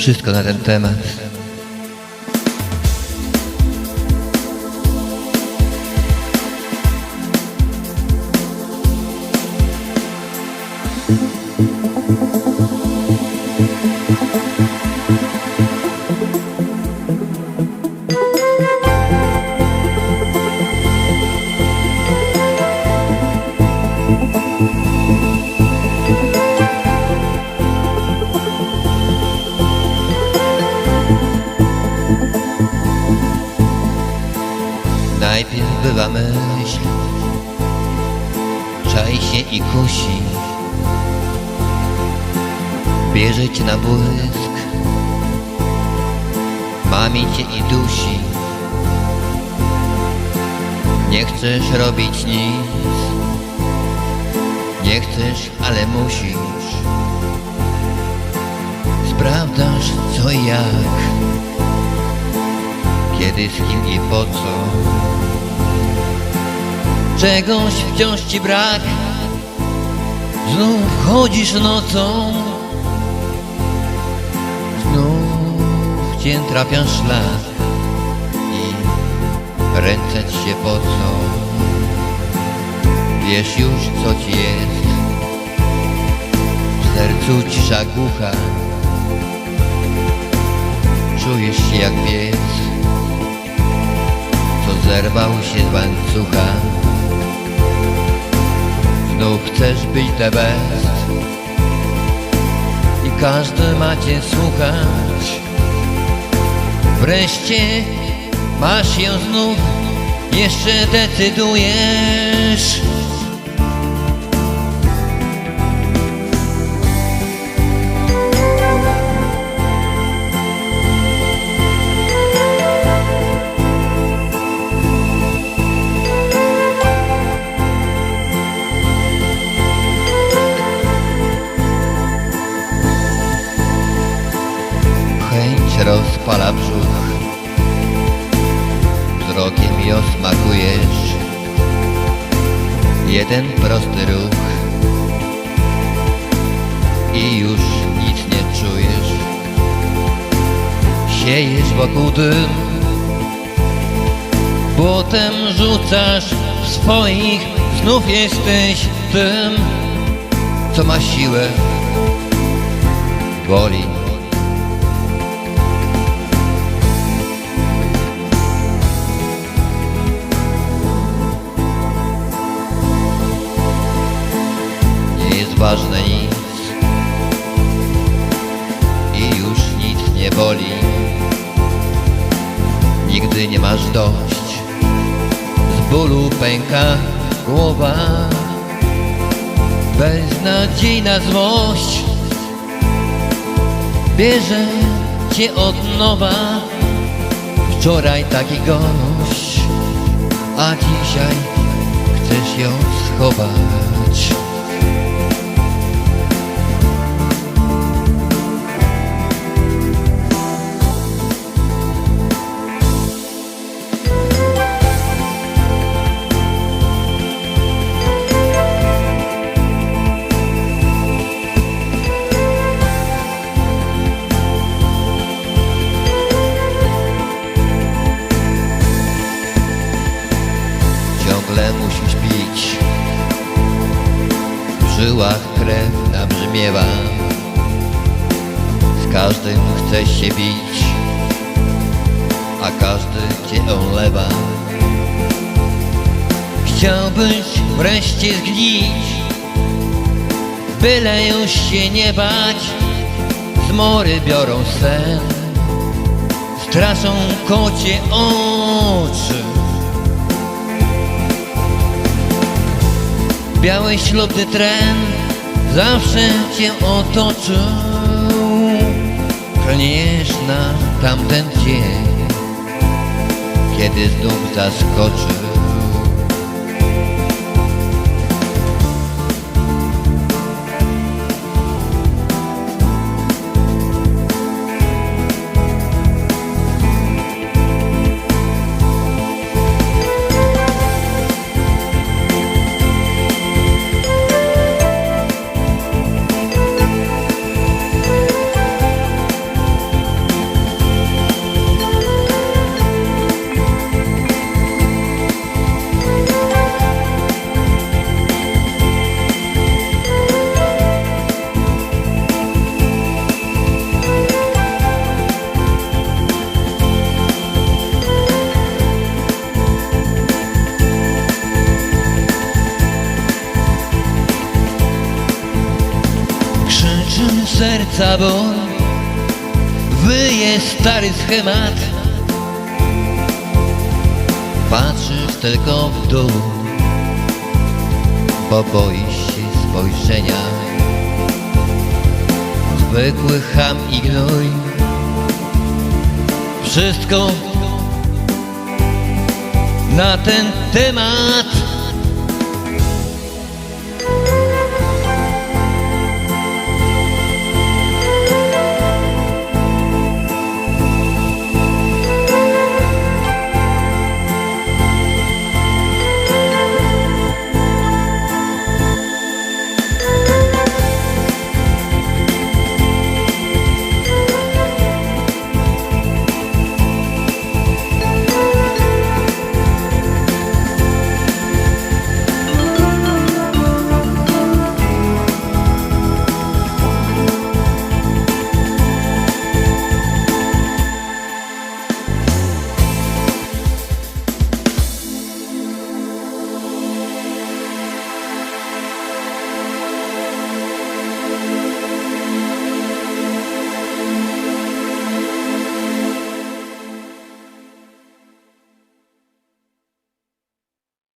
Wszystko na ten temat. Najpierw bywa myśl, czai się i kusi, bierze cię na błysk, mami cię i dusi. Nie chcesz robić nic, nie chcesz, ale musisz. Sprawdzasz co i jak kiedy, z kim i po co Czegoś wciąż ci brak. Znów chodzisz nocą. Znów cię trafia szlak I ręce ci się pocą. Wiesz już co ci jest. W sercu cisza głucha Czujesz się jak pies co zerwał się z łańcucha Znów chcesz być the best. I każdy ma cię słuchać. Wreszcie masz ją znów. Jeszcze decydujesz Wzrokiem ją smakujesz Jeden prosty ruch I już nic nie czujesz. Siejesz wokół dym Potem rzucasz w swoich Znów jesteś tym Co ma siłę Boli dość, z bólu pęka głowa, beznadziejna złość bierze cię od nowa. Wczoraj taki gość, a dzisiaj chcesz ją schować. Musisz pić. W żyłach krew nabrzmiewa. Z każdym chcesz się bić A każdy cię olewa. Chciałbyś wreszcie zgnić Byle już się nie bać. Zmory biorą sen Straszą kocie oczy Biały ślubny tren zawsze cię otoczył. Klniesz na tamten dzień Kiedy znów zaskoczył ból Wyje stary schemat. Patrzysz tylko w dół. Bo boisz się spojrzenia. Zwykły ham i gnój Wszystko na ten temat